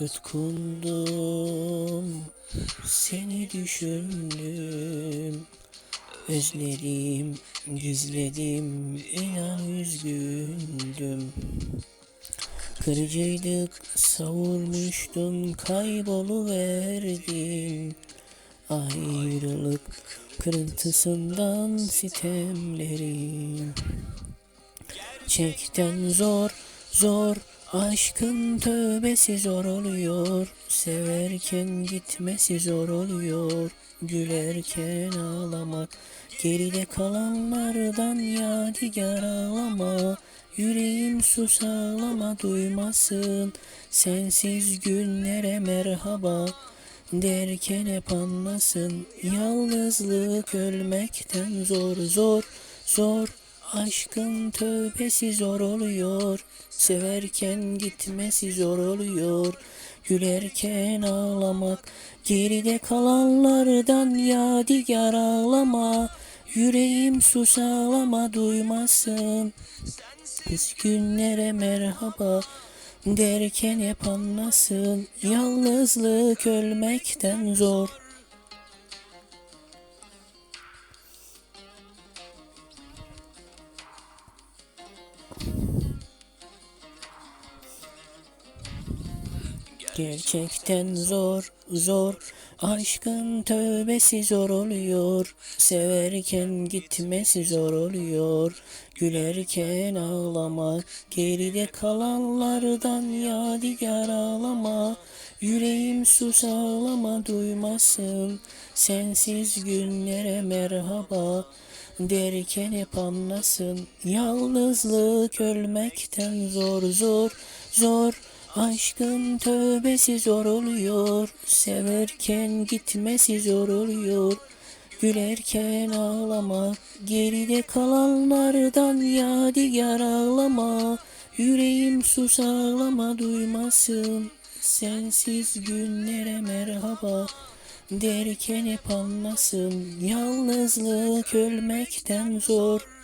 Yutkundum, seni düşündüm. Özledim, gizledim, inan üzgündüm. Kırıcıydık, savurmuştun, kayboluverdin. Ayrılık kırıntısından sitemlerim. Çekten zor, zor, aşkın tövbesi zor oluyor. Severken gitmesi zor oluyor. Gülerken ağlamak, geride kalanlardan yadigar ağlama. Yüreğim sus ağlama duymasın, sensiz günlere merhaba. Derken hep anlasın, yalnızlık ölmekten zor zor zor. Aşkın tövbesi zor oluyor. Severken gitmesi zor oluyor. Gülerken ağlamak. Geride kalanlardan yadigar ağlama. Yüreğim sus ağlama duymasın. Biz günlere merhaba derken hep anlasın. Yalnızlık ölmekten zor. Gerçekten zor, zor. Aşkın tövbesi zor oluyor. Severken gitmesi zor oluyor. Gülerken ağlamak. Geride kalanlardan yadigar ağlama. Yüreğim sus ağlama duymasın. Sensiz günlere merhaba. Derken hep anlasın. Yalnızlık ölmekten zor zor zor. Aşkın tövbesi zor oluyor. Severken gitmesi zor oluyor. Gülerken ağlama. Geride kalanlardan yadigar ağlama. Yüreğim sus ağlama duymasın. Sensiz günlere merhaba. Derken hep anlasın. Yalnızlık ölmekten zor.